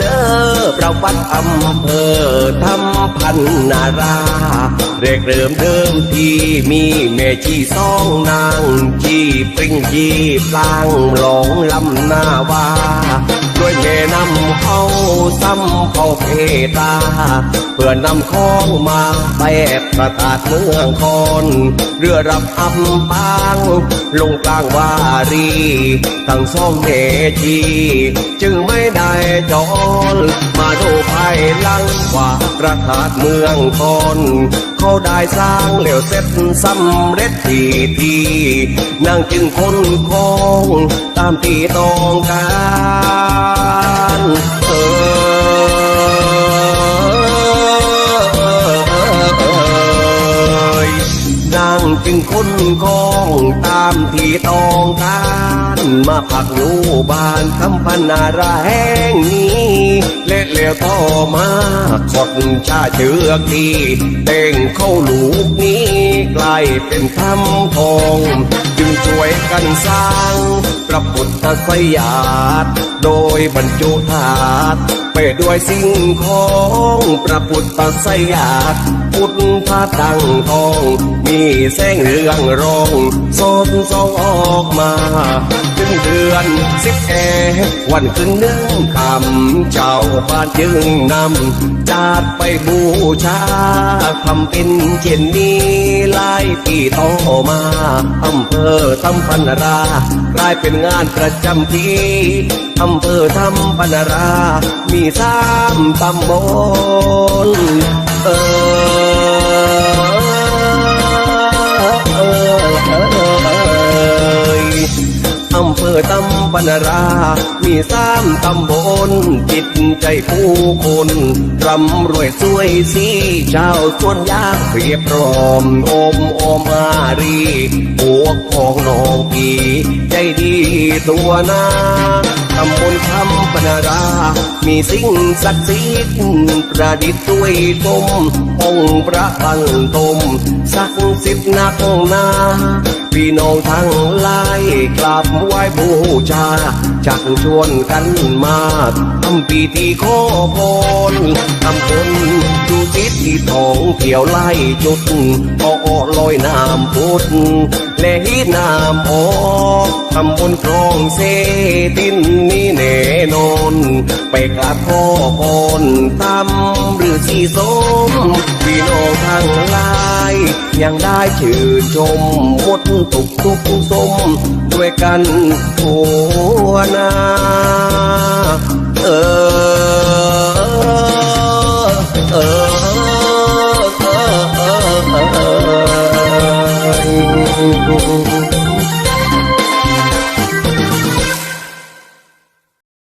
Anna. วัดอำเภอทำพันนารา เรียกเริ่มเดิมที่มีแม่ชีสองนางชีปริงชีปลางหลงลำนาวาด้วยแม่นำเข้าซ้ำเข้าเพตา เพื่อนำของมาแปบประตาดเมืองคอนเรือรับอำปางลงกลางวารีทั้งสองเมชีจึงไม่ได้จอนมาดภายหลังว่าประทาดเมืองคอนเขาได้สร้างแล้วเสร็จสำเร็จทีทีนางจึงคนคงตามที่ต้องการเออนางจึงคนคงตามที่ต้องการ มาพักอยู่บ้านคำพันนาราแห่งนี้ ต่อมาขดชาเชือกทีเต่งเข้าลูกนี้กลายเป็นคำทอง จึงช่วยกันสร้างพระพุทธสยาดโดยบรรจุธาตุไปด้วยสิ่งของพระพุทธสยาดพุทธาตังทอง มีแสงเรืองรองสดส่องออกมาถึงเดือนสิบเอวันขึ้นหนึ่งคำเจ้าบ้านจึงนำจาดไปบูชาทำเป็นเช่นนี้หลายปีต่อมาอำเภอทำพันรากลายเป็นงานประจำที่อำเภอทำพันรา มีสามตำบลเออ อำเภอตำบรรรา มีสามตำบลจิตใจผู้คนร่ำรวยสวยสีชาวสวนยากเรียบพร้อมอมอมอารี กพองน้องพีใจดีตัวนาตำบลคำบรรรา มีสิ่งศักดิ์สิทธิ์ประดิษฐ์ด้วยตมองค์พระอังตมศักดิ์สิทธิ์นักหนาพี่น้องทั้งหลายกราบไหว้บูชา จักชวนกันมาทำพิธีขอพรทำบุญดูจิตที่ทองเที่ยวไล่จุดพอลอยน้ำพุทธและฮิน้ำออกทำบุญครองเสตินนี่แน่นอน ไปกราบขอพรตามหรื อสีสมพี่น้องทั้งหลาย ยังได้ชื่นชมมดทุกทุกสม ด้วยกันทั่วหน้าเออเออเออเออ